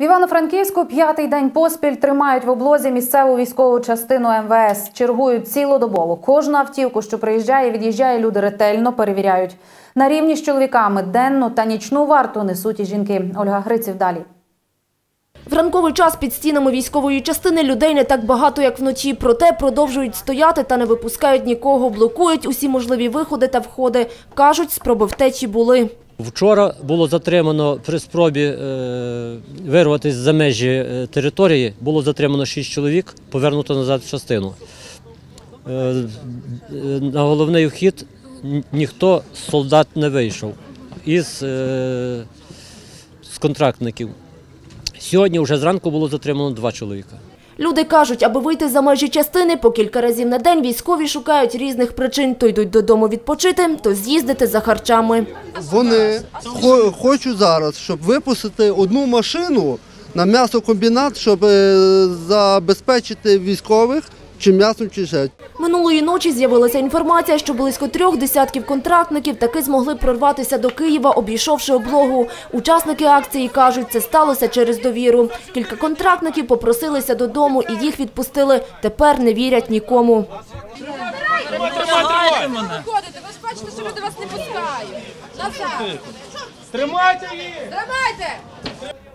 В Івано-Франківську п'ятий день поспіль тримають в облозі місцеву військову частину МВС. Чергують цілодобово. Кожну автівку, що приїжджає, і від'їжджає, люди ретельно перевіряють. На рівні з чоловіками денну та нічну варту несуть і жінки. Ольга Гриців далі. В ранковий час під стінами військової частини людей не так багато, як вночі. Проте продовжують стояти та не випускають нікого. Блокують усі можливі виходи та входи. Кажуть, спроби втечі були. Вчора було затримано при спробі е, вирватися за межі е, території, було затримано 6 чоловік, повернуто назад в частину. Е, на головний вхід ніхто з солдат не вийшов із з контрактників. Сьогодні вже зранку було затримано два чоловіка. Люди кажуть, аби вийти за межі частини, по кілька разів на день військові шукають різних причин. То йдуть додому відпочити, то з'їздити за харчами. Вони хо- хочуть зараз, щоб випустити одну машину на м'ясокомбінат, щоб е, забезпечити військових чи м'ясом, чи ще. Минулої ночі з'явилася інформація, що близько трьох десятків контрактників таки змогли прорватися до Києва, обійшовши облогу. Учасники акції кажуть, це сталося через довіру. Кілька контрактників попросилися додому і їх відпустили. Тепер не вірять нікому. Ходите, ви ж бачите, що люди вас не пускають. Тримайте їх! Тримайте!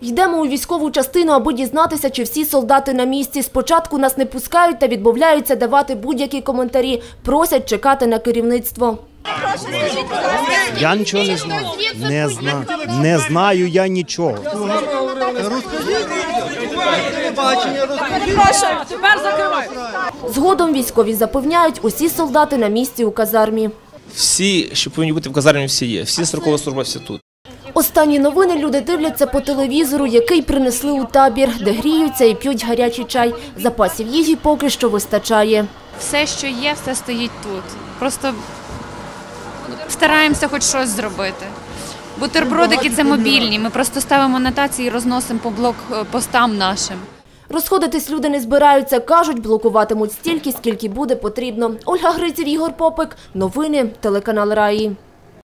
Йдемо у військову частину, аби дізнатися, чи всі солдати на місці. Спочатку нас не пускають та відмовляються давати будь-які коментарі. Просять чекати на керівництво. Я нічого не знаю. Не знаю. Не знаю я нічого. Тепер закривай. Згодом військові запевняють, усі солдати на місці у казармі. Всі, що повинні бути в казармі, всі є. Всі строковослужбовці тут. Останні новини люди дивляться по телевізору, який принесли у табір, де гріються і п'ють гарячий чай. Запасів їжі поки що вистачає. все, що є, все стоїть тут. Просто стараємося хоч щось зробити. Бутербродики це мобільні. Ми просто ставимо нотації і розносимо по блокпостам нашим. Розходитись люди не збираються, кажуть, блокуватимуть стільки, скільки буде потрібно. Ольга Гриців, Ігор Попик. Новини, телеканал Раї.